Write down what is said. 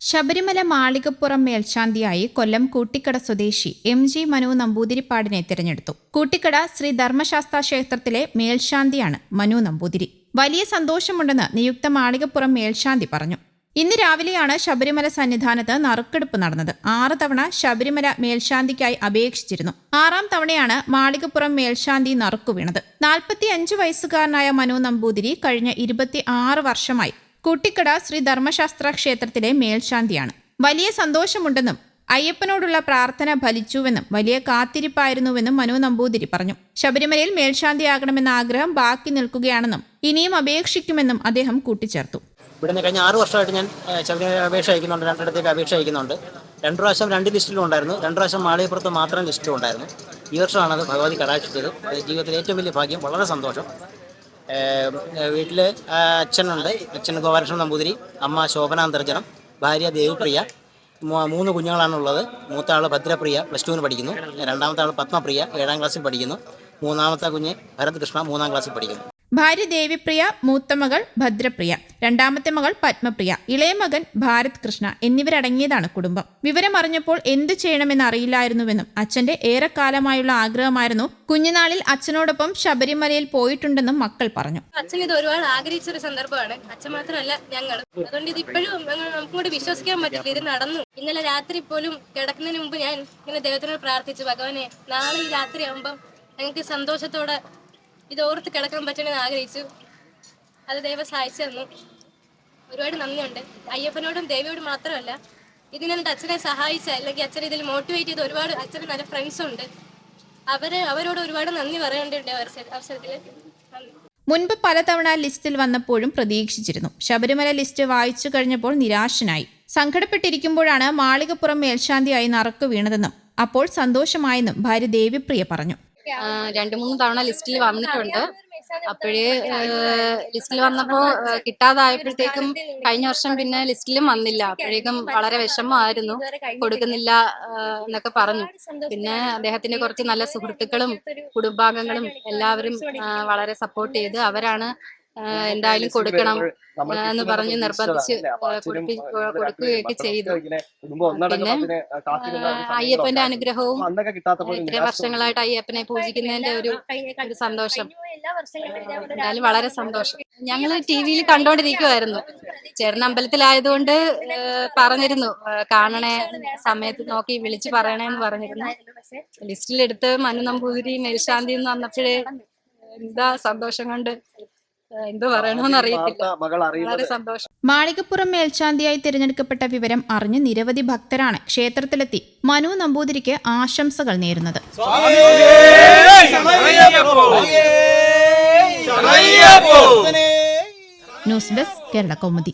ശബരിമല മാളികപ്പുറം മേൽശാന്തിയായി കൊല്ലം കൂട്ടിക്കട സ്വദേശി M G Manu നമ്പൂതിരിപ്പാടിനെ തിരഞ്ഞെടുത്തു. കൂട്ടിക്കട ശ്രീ ധർമ്മശാസ്ത്ര ക്ഷേത്രത്തിലെ മേൽശാന്തിയാണ് മനു നമ്പൂതിരി. വലിയ സന്തോഷമുണ്ടെന്ന് നിയുക്ത മാളികപ്പുറം മേൽശാന്തി പറഞ്ഞു. ഇന്ന് രാവിലെയാണ് ശബരിമല സന്നിധാനത്ത് നറുക്കെടുപ്പ് നടന്നത്. ആറ് തവണ ശബരിമല മേൽശാന്തിക്കായി അപേക്ഷിച്ചിരുന്നു. ആറാം തവണയാണ് മാളികപ്പുറം മേൽശാന്തി നറുക്കു വീണത്. നാൽപ്പത്തി അഞ്ച് വയസ്സുകാരനായ മനു നമ്പൂതിരി കഴിഞ്ഞ ഇരുപത്തി ആറ് വർഷമായി കുട്ടിക്കട ശ്രീ ധർമ്മശാസ്ത്ര ക്ഷേത്രത്തിലെ മേൽശാന്തിയാണ്. വലിയ സന്തോഷമുണ്ടെന്നും അയ്യപ്പനോടുള്ള പ്രാർത്ഥന ഫലിച്ചുവെന്നും വലിയ കാത്തിരിപ്പായിരുന്നുവെന്നും മനു നമ്പൂതിരി പറഞ്ഞു. ശബരിമലയിൽ മേൽശാന്തിയാകണമെന്ന ആഗ്രഹം ബാക്കി നിൽക്കുകയാണെന്നും ഇനിയും അപേക്ഷിക്കുമെന്നും അദ്ദേഹം കൂട്ടിച്ചേർത്തു. ഇവിടുന്ന് കഴിഞ്ഞ ആറ് വർഷമായിട്ട് ഞാൻ ശബരിമല അപേക്ഷ അയക്കുന്നുണ്ട്. രണ്ടിടത്തേക്ക് അപേക്ഷ അയക്കുന്നുണ്ട്. രണ്ട് പ്രാവശ്യം രണ്ട് ലിസ്റ്റിലും ഉണ്ടായിരുന്നു. രണ്ട് പ്രാവശ്യം മാളികപ്പുറത്ത് മാത്രം ലിസ്റ്റിലും ഉണ്ടായിരുന്നു. ഈ വർഷമാണ് അത് ഭഗവതി കടാക്ഷിച്ചത്. ജീവിതത്തിലെ ഏറ്റവും വലിയ ഭാഗ്യം വളരെ സന്തോഷം. വീട്ടിൽ അച്ഛനുണ്ട്. അച്ഛൻ ഗോപാലകൃഷ്ണൻ നമ്പൂതിരി. അമ്മ ശോഭനാന്തർജനം ഭാര്യ ദേവപ്രിയ. മൂന്ന് കുഞ്ഞുങ്ങളാണുള്ളത്. മൂത്ത ആൾ ഭദ്രപ്രിയ പ്ലസ് ടുവിന് പഠിക്കുന്നു. രണ്ടാമത്തെ ആൾ പത്മപ്രിയ ഏഴാം ക്ലാസ്സിൽ പഠിക്കുന്നു. മൂന്നാമത്തെ കുഞ്ഞ് ഭരത് കൃഷ്ണ മൂന്നാം ക്ലാസ്സിൽ പഠിക്കുന്നു. ഭാര്യ ദേവിപ്രിയ മൂത്ത മകൾ ഭദ്രപ്രിയ രണ്ടാമത്തെ മകൾ പത്മപ്രിയ ഇളയ മകൻ ഭാരത് കൃഷ്ണ എന്നിവരടങ്ങിയതാണ് കുടുംബം. വിവരം അറിഞ്ഞപ്പോൾ എന്തു ചെയ്യണമെന്ന് അറിയില്ലായിരുന്നുവെന്നും അച്ഛന്റെ ഏറെക്കാലമായുള്ള ആഗ്രഹമായിരുന്നു കുഞ്ഞുനാളിൽ അച്ഛനോടൊപ്പം ശബരിമലയിൽ പോയിട്ടുണ്ടെന്നും മക്കൾ പറഞ്ഞു. അച്ഛൻ ഇത് ഒരുപാട് ആഗ്രഹിച്ച ഒരു സന്ദർഭമാണ്. അച്ഛൻ മാത്രമല്ല ഞങ്ങൾ അതുകൊണ്ട് ഇത് ഇപ്പോഴും നമുക്കും കൂടി വിശ്വസിക്കാൻ പറ്റില്ല. ഇത് നടന്നു. ഇന്നലെ രാത്രി പോലും കിടക്കുന്നതിന് മുമ്പ് ഞാൻ ഇങ്ങനെ ദൈവത്തിനോട് പ്രാർത്ഥിച്ചു ഭഗവാനെ നാളെ ഈ രാത്രി ആകുമ്പം ഞങ്ങൾക്ക് സന്തോഷത്തോടെ ഇത് ഓർത്ത് കിടക്കാൻ പറ്റണമെന്ന് ആഗ്രഹിച്ചു. അത് ദൈവം സഹായിച്ചു തന്നു. ഒരുപാട് നന്ദിയുണ്ട്. അയ്യപ്പനോടും ദേവിയോടും മാത്രമല്ല ഇതിനെന്റെ അച്ഛനെ സഹായിച്ച അല്ലെങ്കിൽ അച്ഛനെ ഇതിൽ മോട്ടിവേറ്റ് ചെയ്ത് ഒരുപാട് അച്ഛന് നല്ല ഫ്രണ്ട്സ് ഉണ്ട്. അവർ അവരോട് ഒരുപാട് നന്ദി പറയേണ്ടതുണ്ട് അവസരത്തിൽ. മുൻപ് പലതവണ ലിസ്റ്റിൽ വന്നപ്പോഴും പ്രതീക്ഷിച്ചിരുന്നു. ശബരിമല ലിസ്റ്റ് വായിച്ചു കഴിഞ്ഞപ്പോൾ നിരാശനായി. സങ്കടപ്പെട്ടിരിക്കുമ്പോഴാണ് മാളികപ്പുറം മേൽശാന്തിയായി നറുക്ക് വീണതെന്നും അപ്പോൾ സന്തോഷമായെന്നും ഭാര്യ ദേവിപ്രിയ പറഞ്ഞു. രണ്ട് മൂന്ന് തവണ ലിസ്റ്റിൽ വന്നിട്ടുണ്ട്. അപ്പോഴേ ലിസ്റ്റിൽ വന്നപ്പോ ആ, കിട്ടാതായപ്പോഴത്തേക്കും കഴിഞ്ഞ വർഷം പിന്നെ ലിസ്റ്റിലും വന്നില്ല. അപ്പോഴേക്കും വളരെ വിഷമമായിരുന്നു. കൊടുക്കുന്നില്ല എന്നൊക്കെ പറഞ്ഞു. പിന്നെ അദ്ദേഹത്തിന്റെ കുറച്ച് നല്ല സുഹൃത്തുക്കളും കുടുംബാംഗങ്ങളും എല്ലാവരും വളരെ സപ്പോർട്ട് ചെയ്ത് അവരാണ് എന്തായാലും കൊടുക്കണം. എന്ന് പറഞ്ഞ് നിർബന്ധിച്ച് കൊടുക്കുകയൊക്കെ ചെയ്തു. പിന്നെ ആ, അയ്യപ്പന്റെ അനുഗ്രഹവും ഇത്ര വർഷങ്ങളായിട്ട് അയ്യപ്പനെ പൂജിക്കുന്നതിന്റെ ഒരു ഒരു സന്തോഷം. എന്തായാലും വളരെ സന്തോഷം. ഞങ്ങൾ ടി വിയിൽ കണ്ടോണ്ടിരിക്കുവായിരുന്നു. ചേർന്ന അമ്പലത്തിലായതുകൊണ്ട് പറഞ്ഞിരുന്നു. കാണണേ സമയത്ത് നോക്കി വിളിച്ചു പറയണേന്ന് പറഞ്ഞിരുന്നു. ലിസ്റ്റിലെടുത്ത് മനു നമ്പൂതിരി മേൽശാന്തി എന്ന് വന്നപ്പോഴേ എന്താ സന്തോഷം കൊണ്ട് എന്തോ പറയണമെന്ന് അറിയത്തില്ല മാളികപ്പുറം മേൽശാന്തിയായി തിരഞ്ഞെടുക്കപ്പെട്ട വിവരം അറിഞ്ഞ് നിരവധി ഭക്തരാണ് ക്ഷേത്രത്തിലെത്തി മനു നമ്പൂതിരിക്ക് ആശംസകൾ നേരുന്നത് ന്യൂസ് ഡെസ്ക് കേരള കൗമുദി